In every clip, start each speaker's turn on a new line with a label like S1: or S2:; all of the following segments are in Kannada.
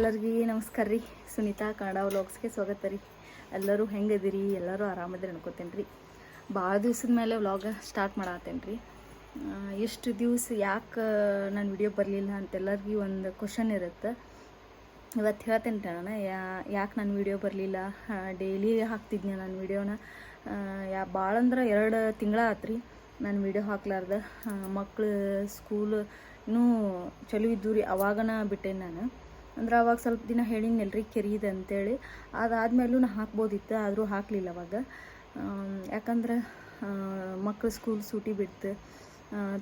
S1: ಎಲ್ಲರಿಗೂ ನಮಸ್ಕಾರ ರೀ. ಸುನೀತಾ ಕನ್ನಡ ವ್ಲಾಗ್ಸ್ಗೆ ಸ್ವಾಗತ ರೀ. ಎಲ್ಲರೂ ಹೆಂಗದಿರಿ ಎಲ್ಲರೂ ಆರಾಮದಿರಿ ಅನ್ಕೋತೇನೆ ರೀ. ಭಾಳ ದಿವ್ಸದ ಮೇಲೆ ವ್ಲಾಗ ಸ್ಟಾರ್ಟ್ ಮಾಡತ್ತೇನೆ ರೀ. ಎಷ್ಟು ದಿವಸ ಯಾಕೆ ನಾನು ವಿಡಿಯೋ ಬರಲಿಲ್ಲ ಅಂತ ಎಲ್ಲರಿಗೂ ಒಂದು ಕ್ವಶನ್ ಇರುತ್ತೆ. ಇವತ್ತು ಹೇಳ್ತೇನೆ ರೀ ನಾನು ಯಾಕೆ ನಾನು ವಿಡಿಯೋ ಬರಲಿಲ್ಲ? ಡೈಲಿ ಹಾಕ್ತಿದ್ನಿ ನಾನು ವಿಡಿಯೋನ ಯಾ ಭಾಳ ಅಂದ್ರೆ ಎರಡು ತಿಂಗಳ ಆತ್ರಿ ನಾನು ವಿಡಿಯೋ ಹಾಕ್ಲಾರ್ದ. ಮಕ್ಕಳು ಸ್ಕೂಲ್ ಇನ್ನೂ ಚಲೋ ಇದ್ದು ರೀ, ಅವಾಗನ ಬಿಟ್ಟೇನೆ ನಾನು. ಅಂದ್ರೆ ಅವಾಗ ಸ್ವಲ್ಪ ದಿನ ಹೇಳಿದ್ನಲ್ರಿ ಕೆರೀದೆ ಅಂತೇಳಿ. ಅದಾದ್ಮೇಲೂ ನಾ ಹಾಕ್ಬೋದಿತ್ತು, ಆದರೂ ಹಾಕಲಿಲ್ಲ ಅವಾಗ. ಯಾಕಂದ್ರೆ ಮಕ್ಕಳು ಸ್ಕೂಲ್ ಸೂಟಿ ಬಿಡ್ತು.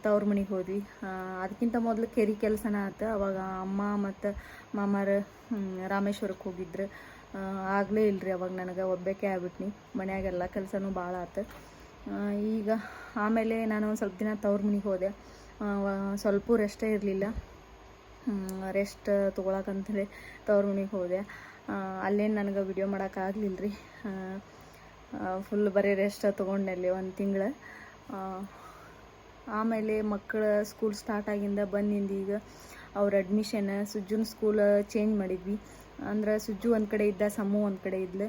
S1: ತವ್ರ ಮನೆಗೆ ಹೋದ್ವಿ. ಅದಕ್ಕಿಂತ ಮೊದಲು ಕೆರಿ ಕೆಲಸನ ಆತು. ಅವಾಗ ಅಮ್ಮ ಮತ್ತು ಮಾಮಾರ ರಾಮೇಶ್ವರಕ್ಕೆ ಹೋಗಿದ್ರು. ಆಗಲೇ ಆಗ್ಲೇ ಇಲ್ರಿ ಅವಾಗ ನನಗೆ ಒಬ್ಬಕ್ಕೆ ಆಗ್ಬಿಟ್ನಿ. ಮನೆಯಾಗೆಲ್ಲ ಕೆಲಸನೂ ಭಾಳ ಆತು. ಈಗ ಆಮೇಲೆ ನಾನು ಒಂದು ಸ್ವಲ್ಪ ದಿನ ತವ್ರ ಮನೆಗೆ ಹೋದೆ. ಸ್ವಲ್ಪ ರೆಸ್ಟೇ ಇರಲಿಲ್ಲ. ರೆಸ್ಟ್ ತೊಗೊಳಕಂತೇಳಿ ತವ್ರ ಮನೆಗೆ ಹೋದೆ. ಅಲ್ಲೇನು ನನಗೆ ವಿಡಿಯೋ ಮಾಡೋಕ್ಕಾಗಲಿಲ್ಲ ರೀ ಫುಲ್ ಬರೀ ರೆಸ್ಟ್ ತೊಗೊಂಡೆ ಅಲ್ಲಿ ಒಂದು ತಿಂಗಳು. ಆಮೇಲೆ ಮಕ್ಕಳ ಸ್ಕೂಲ್ ಸ್ಟಾರ್ಟ್ ಆಗಿಂದ ಬಂದಿಂದ ಈಗ ಅವ್ರ ಅಡ್ಮಿಷನ್ ಸುಜ್ಜುನ ಸ್ಕೂಲ್ ಚೇಂಜ್ ಮಾಡಿದ್ವಿ. ಅಂದ್ರೆ ಸುಜ್ಜು ಒಂದು ಕಡೆ ಇದ್ದ ಸಮ್ಮು ಒಂದು ಕಡೆ ಇದ್ಲು.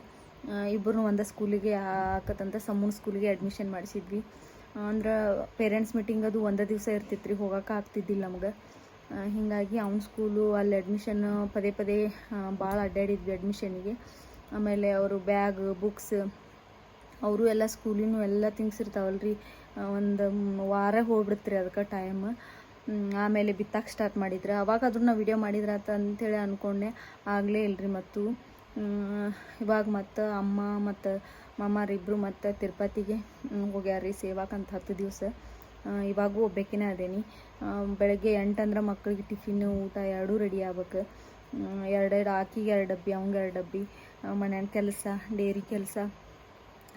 S1: ಇಬ್ಬರು ಒಂದು ಸ್ಕೂಲಿಗೆ ಹಾಕತ್ತಂತ ಸಮ್ಮುನ ಸ್ಕೂಲಿಗೆ ಅಡ್ಮಿಷನ್ ಮಾಡಿಸಿದ್ವಿ. ಅಂದ್ರೆ ಪೇರೆಂಟ್ಸ್ ಮೀಟಿಂಗ್ ಅದು ಒಂದು ದಿವಸ ಇರ್ತಿತ್ತು ರೀ ಹೋಗೋಕೆ ಆಗ್ತಿದ್ದಿಲ್ಲ ನಮ್ಗೆ. ಹೀಗಾಗಿ ಅವ್ನ ಸ್ಕೂಲು ಅಲ್ಲಿ ಅಡ್ಮಿಷನ್ ಪದೇ ಪದೇ ಭಾಳ ಅಡ್ಡಾಡಿದ್ವಿ ಅಡ್ಮಿಷನಿಗೆ ಆಮೇಲೆ ಅವರು ಬ್ಯಾಗ್ ಬುಕ್ಸ್ ಅವರು ಎಲ್ಲ ಸ್ಕೂಲಿನೂ ಎಲ್ಲ ಥಿಂಗ್ಸ್ ಇರ್ತಾವಲ್ರಿ ಒಂದು ವಾರ ಹೋಗ್ಬಿಡುತ್ತೆ ರೀ ಅದಕ್ಕೆ ಟೈಮ್ ಆಮೇಲೆ ಬಿತ್ತಕ್ಕೆ ಸ್ಟಾರ್ಟ್ ಮಾಡಿದ್ರೆ. ಅವಾಗಾದ್ರೂ ನಾವು ವಿಡಿಯೋ ಮಾಡಿದ್ರೆ ಅಂತ ಅಂತೇಳಿ ಅಂದ್ಕೊಂಡೆ ಆಗಲೇ ಇಲ್ರಿ ಮತ್ತು. ಇವಾಗ ಮತ್ತು ಅಮ್ಮ ಮತ್ತು ಮಾಮಾರಿಬ್ಬರು ಮತ್ತು ತಿರುಪತಿಗೆ ಹೋಗ್ಯಾರ್ರಿ ಸೇವಾಕಂತ ಹತ್ತು ದಿವಸ. ಇವಾಗೂ ಒಬ್ಬಾಕಿನೇ ಅದೇನಿ. ಬೆಳಗ್ಗೆ ಬೆಳಗ್ಗೆ ಎಂಟಂದ್ರೆ ಮಕ್ಕಳಿಗೆ ಟಿಫಿನ್, ಊಟ ಎರಡೂ ರೆಡಿ ಆಗ್ಬೇಕು. ಎರಡೆರಡು ಆಕಿಗೆ ಎರಡು ಡಬ್ಬಿ, ಅವಂಗೆ ಎರಡು ಡಬ್ಬಿ. ಮನೆಯ ಕೆಲಸ, ಡೇರಿ ಕೆಲಸ.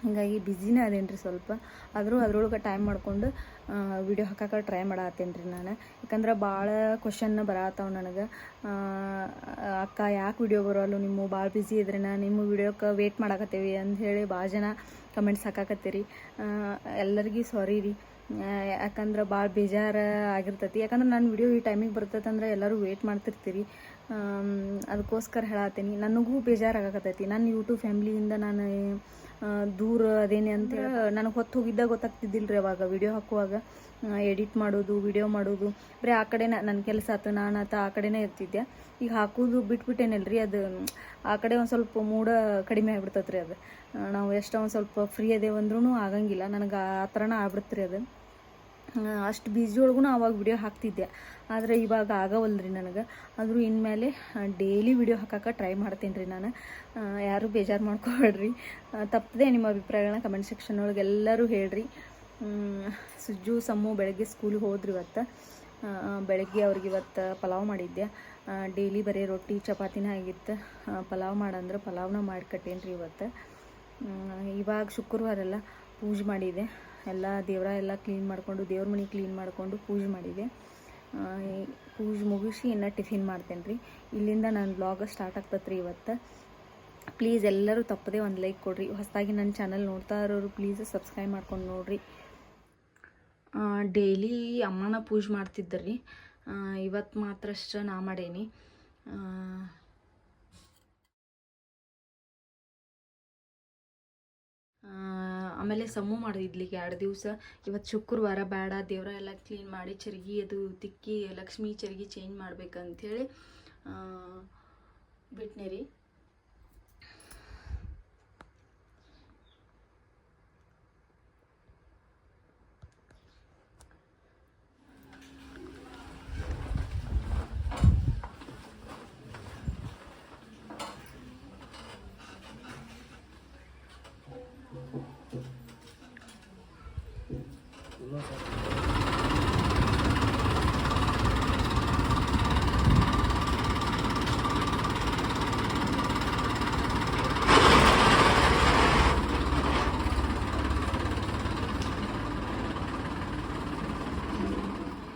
S1: ಹೀಗಾಗಿ ಬ್ಯುಸಿನೇ ಅದೇನು ಸ್ವಲ್ಪ. ಆದರೂ ಅದ್ರೊಳಗೆ ಟೈಮ್ ಮಾಡಿಕೊಂಡು ವಿಡಿಯೋ ಹಾಕಕ್ಕೆ ಟ್ರೈ ಮಾಡತ್ತೇನೆ ನಾನು. ಯಾಕಂದ್ರೆ ಭಾಳ ಕ್ವಶನ್ ಬರತ್ತಾವ ನನಗೆ. ಅಕ್ಕ ಯಾಕೆ ವಿಡಿಯೋ ಬರೋಲ್ಲ ನಿಮ್ಮ ಭಾಳ ಬ್ಯುಸಿ ಇದ್ರೆ ನಾ, ನಿಮ್ಮ ವಿಡಿಯೋಕ್ಕೆ ವೇಟ್ ಮಾಡಾಕತ್ತೇವಿ ಅಂತ ಹೇಳಿ ಭಾಳ ಜನ ಕಮೆಂಟ್ಸ್ ಹಾಕಾಕತ್ತೀರಿ. ಎಲ್ಲರಿಗೂ ಸಾರಿ ರೀ. ಯಾಕಂದ್ರೆ ಭಾಳ ಬೇಜಾರು ಆಗಿರ್ತೈತಿ. ಯಾಕಂದ್ರೆ ನನ್ನ ವಿಡಿಯೋ ಈ ಟೈಮಿಗೆ ಬರ್ತೈತಂದ್ರೆ ಎಲ್ಲರೂ ವೇಟ್ ಮಾಡ್ತಿರ್ತೀರಿ. ಅದಕ್ಕೋಸ್ಕರ ಹೇಳತ್ತೀನಿ ನನಗೂ ಬೇಜಾರಾಗಕತ್ತೈತಿ ನನ್ನ ಯೂಟ್ಯೂಬ್ ಫ್ಯಾಮ್ಲಿಯಿಂದ ನಾನು ದೂರ ಅದೇನೆ ಅಂತ ನನಗೆ ಹೊತ್ತು ಹೋಗಿದ್ದಾಗ ಗೊತ್ತಾಗ್ತಿದ್ದಿಲ್ಲ ರೀ ಅವಾಗ ವಿಡಿಯೋ ಹಾಕುವಾಗ. ಎಡಿಟ್ ಮಾಡೋದು ವಿಡಿಯೋ ಮಾಡೋದು. ಬರೀ ಆ ಕಡೆನ ನನ್ನ ಕೆಲಸ ಆತು, ನಾನು ಆತ, ಆ ಕಡೆನೇ ಇರ್ತಿದ್ದೆ ಈಗ ಹಾಕೋದು ಬಿಟ್ಬಿಟ್ಟೇನಲ್ರಿ ಅದು? ಆ ಕಡೆ ಒಂದು ಸ್ವಲ್ಪ ಮೂಡ ಕಡಿಮೆ ಆಗ್ಬಿಡ್ತೈತೆ ರೀ ಅದು ನಾವು ಎಷ್ಟೋ ಒಂದು ಸ್ವಲ್ಪ ಫ್ರೀ ಅದೇವಂದ್ರೂ ಆಗಂಗಿಲ್ಲ. ನನಗೆ ಆ ಥರನೇ ಆಗ್ಬಿಡ್ತ್ರಿ ಅದು. ಅಷ್ಟು ಬ್ಯುಸಿ ಒಳಗೂ ಅವಾಗ ವಿಡಿಯೋ ಹಾಕ್ತಿದ್ದೆ. ಆದರೆ ಇವಾಗ ಆಗವಲ್ರಿ ನನಗೆ. ಆದರೂ ಇನ್ಮೇಲೆ ಡೈಲಿ ವಿಡಿಯೋ ಹಾಕಕ್ಕೆ ಟ್ರೈ ಮಾಡ್ತೀನಿ ರೀ ನಾನು. ಯಾರೂ ಬೇಜಾರು ಮಾಡ್ಕೊಬೇಡ್ರಿ. ತಪ್ಪದೆ ನಿಮ್ಮ ಅಭಿಪ್ರಾಯಗಳನ್ನ ಕಮೆಂಟ್ ಸೆಕ್ಷನ್ ಒಳಗೆ ಎಲ್ಲರೂ ಹೇಳ್ರಿ. ಸುಜ್ಜು ಸಮ್ಮು ಬೆಳಗ್ಗೆ ಸ್ಕೂಲಿಗೆ ಹೋದ್ರಿ ಇವತ್ತು. ಬೆಳಗ್ಗೆ ಅವ್ರಿಗೆ ಇವತ್ತು ಪಲಾವ್ ಮಾಡಿದ್ದೆ. ಡೈಲಿ ಬರೀ ರೊಟ್ಟಿ, ಚಪಾತಿನೇ ಆಗಿತ್ತು. ಪಲಾವ್ ಮಾಡಂದ್ರೆ ಪಲಾವ್ನ ಮಾಡಿ ಕಟ್ಟೇನಿ ರೀ ಇವತ್ತು ಇವಾಗ ಶುಕ್ರವಾರ ಎಲ್ಲ ಪೂಜೆ ಮಾಡಿದೆ. ಎಲ್ಲ ದೇವರ ಎಲ್ಲ ಕ್ಲೀನ್ ಮಾಡಿಕೊಂಡು, ದೇವ್ರ ಮನೆ ಕ್ಲೀನ್ ಮಾಡಿಕೊಂಡು ಪೂಜೆ ಮಾಡಿದೆ. ಪೂಜೆ ಮುಗಿಸಿ ಇನ್ನು ಟಿಫಿನ್ ಮಾಡ್ತೇನೆ ರೀ ಇಲ್ಲಿಂದ ನನ್ನ ಬ್ಲಾಗ್ ಸ್ಟಾರ್ಟ್ ಆಗ್ತತ್ರಿ ಇವತ್ತು. ಪ್ಲೀಸ್ ಎಲ್ಲರೂ ತಪ್ಪದೇ ಒಂದು ಲೈಕ್ ಕೊಡ್ರಿ. ಹೊಸದಾಗಿ ನನ್ನ ಚಾನಲ್ ನೋಡ್ತಾ ಇರೋರು ಪ್ಲೀಸ್ ಸಬ್ಸ್ಕ್ರೈಬ್ ಮಾಡ್ಕೊಂಡು ನೋಡ್ರಿ. ಡೈಲಿ ಅಮ್ಮನ ಪೂಜೆ ಮಾಡ್ತಿದ್ದರಿ ಇವತ್ತು ಮಾತ್ರ ಅಷ್ಟು ನಾ ಮಾಡೇನಿ. ಆಮೇಲೆ ಸಮೂ ಮಾಡಿದ್ಲಿಕ್ಕೆ ಎರಡು ದಿವಸ. ಇವತ್ತು ಶುಕ್ರವಾರ ಬೇಡ, ದೇವರ ಎಲ್ಲ ಕ್ಲೀನ್ ಮಾಡಿ ಚರ್ಗಿ ಅದು ತಿಕ್ಕಿ ಲಕ್ಷ್ಮಿ ಚರ್ಗಿ ಚೇಂಜ್ ಮಾಡ್ಬೇಕಂಥೇಳಿ ಬಿಟ್ನೆ ರೀ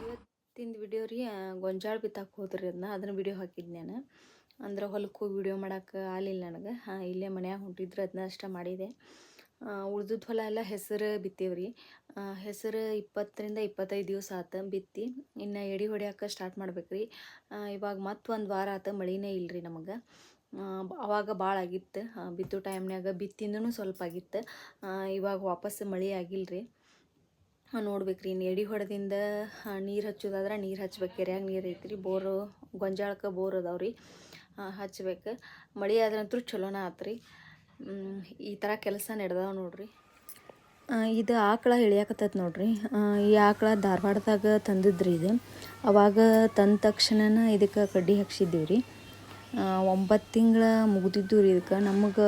S1: ಇವತ್ತಿನ ವಿಡಿಯೋ ರೀ ಗೊಂಜಾಳ ಬಿತ್ತಾಕ ಹೋದ್ರಿ ಅದನ್ನ ಅದನ್ನ ವಿಡಿಯೋ ಹಾಕಿದ್ದೆ ನಾನು. ಅಂದ್ರೆ ಹೊಲಕ್ಕೆ ಹೋಗಿ ವಿಡಿಯೋ ಮಾಡೋಕೆ ಆಗಲಿಲ್ಲ ನನಗೆ. ಹಾಂ, ಇಲ್ಲೇ ಮನ್ಯಾಗ ಹೊಂಟಿದ್ರೆ ಅದನ್ನ ಅಷ್ಟೇ ಮಾಡಿದೆ. ಉಳ್ದದ ಹೊಲ ಎಲ್ಲ ಹೆಸರು ಬಿತ್ತೇವ್ರಿ. ಹೆಸರು ಇಪ್ಪತ್ತರಿಂದ ಇಪ್ಪತ್ತೈದು ದಿವಸ ಆತು ಬಿತ್ತಿ. ಇನ್ನು ಎಡಿ ಹೊಡ್ಯಾಕ ಸ್ಟಾರ್ಟ್ ಮಾಡ್ಬೇಕು ರೀ ಇವಾಗ ಮತ್ತೆ ಒಂದು ವಾರ ಆತು ಮಳಿನೇ ಇಲ್ಲ ರೀ ನಮಗೆ ಅವಾಗ ಭಾಳ ಆಗಿತ್ತು. ಬಿತ್ತೋ ಟೈಮ್ನ್ಯಾಗ ಬಿತ್ತಿಂದನೂ ಸ್ವಲ್ಪ ಆಗಿತ್ತು. ಇವಾಗ ವಾಪಸ್ ಮಳೆ ಆಗಿಲ್ಲ ರೀ ನೋಡ್ಬೇಕು ರೀ ಎಡೆ ಹೊಡೆದಿಂದ ನೀರು ಹಚ್ಚೋದಾದ್ರೆ ನೀರು ಹಚ್ಬೇಕು. ಕೆರೆಯಾಗ ನೀರು ಐತ್ರಿ. ಬೋರು, ಗೊಂಜಾಳಕ್ಕೆ ಬೋರ್ ಅದಾವೆ ರೀ ಹಚ್ಬೇಕು. ಮಳೆ ಆದ್ರಂತೂ ಚಲೋನ ಆತ್ರಿ. ಈ ಥರ ಕೆಲಸ ನಡೆದಾವ ನೋಡ್ರಿ. ಇದು ಆಕಳ ಇಳಿಯಾಕತ್ತೈತೆ ನೋಡ್ರಿ. ಈ ಆಕಳ ಧಾರವಾಡದಾಗ ತಂದಿದ್ರಿ ಇದು. ಅವಾಗ ತಂದ ತಕ್ಷಣನ ಇದಕ್ಕೆ ಕಡ್ಡಿ ಹಾಕ್ಸಿದ್ದೀವಿ ರೀ ಒಂಬತ್ತು ತಿಂಗಳ ಮುಗಿದಿದ್ದು ರೀ ಇದಕ್ಕೆ. ನಮಗೆ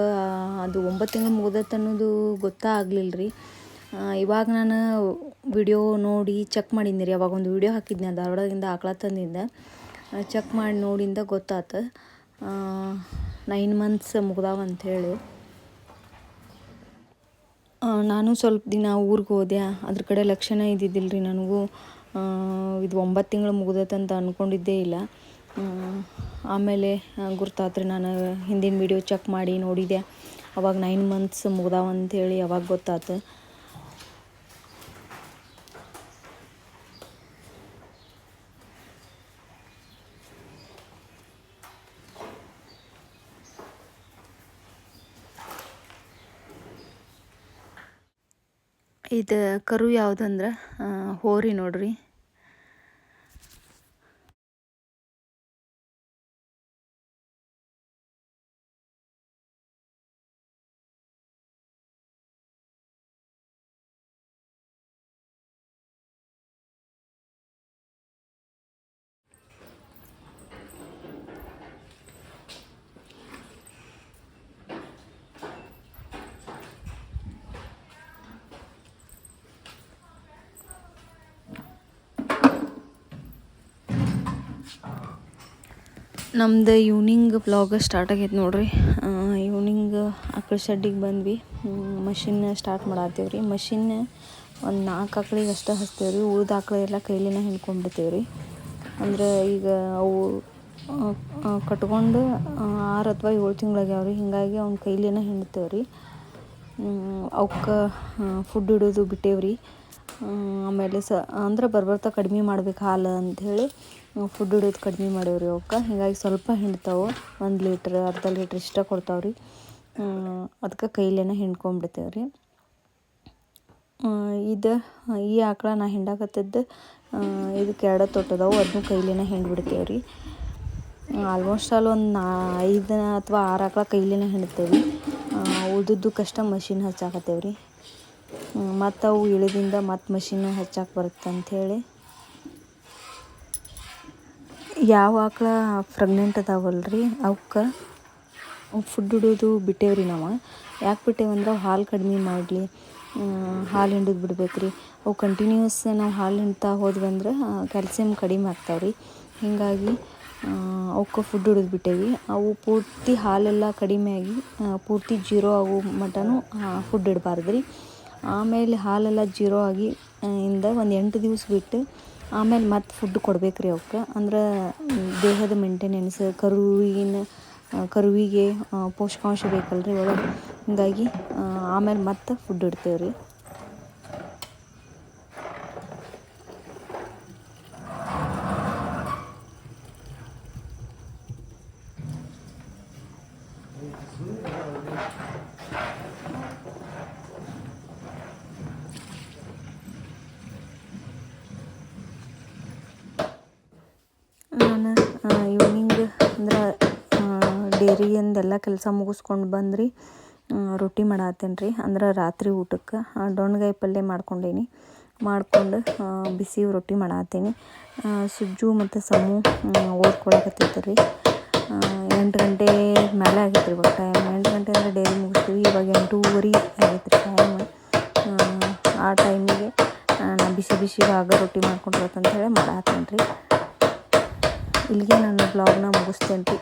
S1: ಅದು ಒಂಬತ್ತು ತಿಂಗಳು ಮುಗ್ದತ್ತನ್ನೋದು ಗೊತ್ತಾಗಲಿಲ್ಲ ರೀ ಇವಾಗ ನಾನು ವಿಡಿಯೋ ನೋಡಿ ಚೆಕ್ ಮಾಡೀನಿ ರೀ, ಅವಾಗ ಒಂದು ವಿಡಿಯೋ ಹಾಕಿದ್ದೆ ಧಾರವಾಡದಿಂದ ಆಕಳ ತಂದಿದ್ದೆ. ಚೆಕ್ ಮಾಡಿ ನೋಡಿಂದ ಗೊತ್ತಾತು. ನೈನ್ ಮಂತ್ಸ್ ಮುಗ್ದಾವ ಅಂಥೇಳಿ ನಾನು ಸ್ವಲ್ಪ ದಿನ ಊರಿಗೆ ಹೋದೆ, ಅದ್ರ ಕಡೆ ಲಕ್ಷಣ ಇದ್ದಿದ್ದಿಲ್ಲ ರೀ ನನಗೂ ಇದು ಒಂಬತ್ತು ತಿಂಗಳು ಮುಗ್ದೈತಂತ ಅಂದ್ಕೊಂಡಿದ್ದೇ ಇಲ್ಲ. ಆಮೇಲೆ ಗುರ್ತಾತ್ರಿ ನಾನು ಹಿಂದಿನ ವಿಡಿಯೋ ಚೆಕ್ ಮಾಡಿ ನೋಡಿದೆ. ಅವಾಗ ನೈನ್ ಮಂತ್ಸ್ ಮುಗ್ದಾವ ಅಂಥೇಳಿ ಅವಾಗ ಗೊತ್ತಾತು. ಇದು ಕರು ಯಾವುದಂದ್ರೆ ಹೋರಿ ನೋಡ್ರಿ. ನಮ್ದು ಈವ್ನಿಂಗ್ ಬ್ಲಾಗ್ ಸ್ಟಾರ್ಟ್ ಆಗೈತೆ ನೋಡ್ರಿ. ಈವ್ನಿಂಗ್ ಆಕಳ ಶೆಡ್ಡಿಗೆ ಬಂದ್ವಿ. ಮಷಿನ್ ಸ್ಟಾರ್ಟ್ ಮಾಡತ್ತೀವಿ ರೀ ಮಷಿನ್ ಒಂದು ನಾಲ್ಕು ಆಕಳಿಗೆ ಅಷ್ಟೇ ಹಚ್ತೇವೆ ರೀ ಉಳ್ದ ಆಕಳೆಲ್ಲ ಕೈಲಿನ ಹಿಂಡ್ಕೊಂಡ್ಬಿಡ್ತೇವೆ ರೀ ಅಂದ್ರೆ ಈಗ ಅವು ಕಟ್ಕೊಂಡು ಆರು ಅಥವಾ ಏಳು ತಿಂಗಳಾಗ್ಯಾವ ರೀ ಹೀಗಾಗಿ ಅವ್ನ ಕೈಲಿನ ಹಿಂಡ್ತೇವೆ ರೀ ಅವಕ್ಕೆ ಫುಡ್ ಇಡೋದು ಬಿಟ್ಟೇವೆ ರೀ ಆಮೇಲೆ ಸ, ಅಂದ್ರೆ ಬರ್ಬರ್ತಾ ಕಡಿಮೆ ಮಾಡ್ಬೇಕು ಹಾಲು ಅಂಥೇಳಿ ಫುಡ್ ಹಿಡಿಯೋದು ಕಡಿಮೆ ಮಾಡೇವ್ರಿ ಅವಕ್ಕೆ. ಹೀಗಾಗಿ ಸ್ವಲ್ಪ ಹಿಂಡ್ತಾವೆ, ಒಂದು ಲೀಟ್ರ್, ಅರ್ಧ ಲೀಟ್ರ್ ಇಷ್ಟ ಕೊಡ್ತಾವೆ ರೀ ಅದಕ್ಕೆ ಕೈಲೇನ ಹಿಂಡ್ಕೊಂಡ್ಬಿಡ್ತೇವೆ ರೀ ಇದು, ಈ ಆಕಳ ನಾ ಹಿಂಡಾಕತ್ತಿದ್ದು ಇದಕ್ಕೆ ಎರಡು ತೊಟ್ಟದವು ಅದನ್ನು ಕೈಲೇನ ಹಿಂಡ್ಬಿಡ್ತೇವೆ ರೀ ಆಲ್ಮೋಸ್ಟ್ ಆಲ್ ಒಂದು ನಾ ಐದು ಅಥವಾ ಆರು ಆಕಳ ಕೈಲೇನ ಹಿಂಡ್ತೇವೆ. ಉಳ್ದದ್ದು ಕಷ್ಟ ಮಷಿನ್ ಹಚ್ಚಾಕತ್ತೇವೆ ರೀ ಮತ್ತು ಅವು ಇಳಿದಿಂದ ಮತ್ತು ಮಷಿನ್ ಹಚ್ಚಕ್ಕೆ ಬರುತ್ತೆ ಅಂಥೇಳಿ ಯಾವ ಆಕಳ ಪ್ರೆಗ್ನೆಂಟ್ ಅದಾವಲ್ಲ ರೀ ಅವಕ್ಕೆ ಫುಡ್ ಇಡೋದು ಬಿಟ್ಟೇವ್ರಿ ನಾವು. ಯಾಕೆ ಬಿಟ್ಟೇವಂದ್ರೆ ಹಾಲು ಕಡಿಮೆ ಮಾಡಲಿ ಹಾಲು ಹಿಂಡೋದು ಬಿಡ್ಬೇಕು ರೀ ಅವು ಕಂಟಿನ್ಯೂಸ್ ನಾವು ಹಾಲು ಹಿಂಡ್ತಾ ಹೋದ್ವಿ ಅಂದ್ರೆ ಕ್ಯಾಲ್ಸಿಯಮ್ ಕಡಿಮೆ ಆಗ್ತಾವೆ ರೀ ಹೀಗಾಗಿ ಅವಕ್ಕೆ ಫುಡ್ ಹಿಡಿದು ಬಿಟ್ಟೇವಿ. ಅವು ಪೂರ್ತಿ ಹಾಲೆಲ್ಲ ಕಡಿಮೆ ಆಗಿ ಪೂರ್ತಿ ಜೀರೋ ಆಗೋ ಮಟನೂ ಫುಡ್ ಇಡಬಾರ್ದು ರೀ ಆಮೇಲೆ ಹಾಲೆಲ್ಲ ಜೀರೋ ಆಗಿ ಇಂದ ಒಂದು ಎಂಟು ದಿವ್ಸ ಬಿಟ್ಟು ಆಮೇಲೆ ಮತ್ತೆ ಫುಡ್ ಕೊಡ್ಬೇಕು ರೀ ಅವಕ್ಕೆ ಅಂದ್ರೆ ದೇಹದ ಮೇಂಟೆನೆನ್ಸ್ ಕರುವಿನ ಕರುವಿಗೆ ಪೋಷಕಾಂಶ ಬೇಕಲ್ಲ ರೀ ಒಳಗೆ. ಹೀಗಾಗಿ ಆಮೇಲೆ ಮತ್ತೆ ಫುಡ್ ಇಡ್ತೇವೆ ರೀ ನಾನು ಈವ್ನಿಂಗ್ ಅಂದ್ರೆ ಡೇರಿಯಿಂದೆಲ್ಲ ಕೆಲಸ ಮುಗಿಸ್ಕೊಂಡು ಬಂದ್ರಿ ರೊಟ್ಟಿ ಮಾಡತ್ತೇನೆ ರೀ ಅಂದ್ರೆ ರಾತ್ರಿ ಊಟಕ್ಕೆ ಡೊಣ್ಗಾಯಿ ಪಲ್ಯ ಮಾಡ್ಕೊಂಡೇನಿ. ಮಾಡಿಕೊಂಡು ಬಿಸಿ ರೊಟ್ಟಿ ಮಾಡತ್ತೀನಿ ಸುಜ್ಜು ಮತ್ತು ಸಮು ಓದ್ಕೊಳಕತ್ತಿತ್ತು ರೀ ಎಂಟು ಗಂಟೆ ಮೇಲೆ ಆಗೈತೆ ರೀ ಇವಾಗ ಟೈಮ್ ಎಂಟು ಗಂಟೆ ಅಂದರೆ ಡೇರಿ ಮುಗಿಸ್ತೀವಿ. ಇವಾಗ ಎಂಟೂವರೆ ಆಗೈತೆ ರೀ ಟೈಮ್ ಆ ಟೈಮಿಗೆ ನಾನು ಬಿಸಿ ಬಿಸಿ ಆಗ ರೊಟ್ಟಿ ಮಾಡ್ಕೊಂಡು ಹೇಳಿ ಮಾಡತ್ತೀನಿ ರೀ ಇಲ್ಲಿಗೆ ನಾನು ಬ್ಲಾಗ್ನ ಮುಗಿಸ್ತೇನೆ ರೀ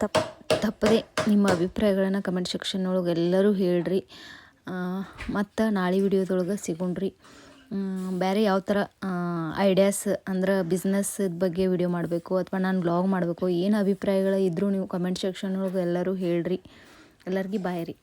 S1: ತಪ್ಪು ತಪ್ಪದೆ ನಿಮ್ಮ ಅಭಿಪ್ರಾಯಗಳನ್ನು ಕಮೆಂಟ್ ಸೆಕ್ಷನ್ ಒಳಗೆ ಎಲ್ಲರೂ ಹೇಳ್ರಿ. ಮತ್ತು ನಾಳೆ ವಿಡಿಯೋದೊಳಗೆ ಸಿಗೋಣ್ರಿ. ಬೇರೆ ಯಾವ ಥರ ಐಡಿಯಾಸ್ ಅಂದ್ರೆ ಬಿಸ್ನೆಸ್ದ ಬಗ್ಗೆ ವಿಡಿಯೋ ಮಾಡಬೇಕು ಅಥವಾ ನಾನು ಬ್ಲಾಗ್ ಮಾಡಬೇಕು, ಏನು ಅಭಿಪ್ರಾಯಗಳು ಇದ್ದರೂ ನೀವು ಕಮೆಂಟ್ ಸೆಕ್ಷನ್ ಒಳಗೆ ಎಲ್ಲರೂ ಹೇಳ್ರಿ. ಎಲ್ಲರಿಗೂ ಬಾಯ್ ರೀ.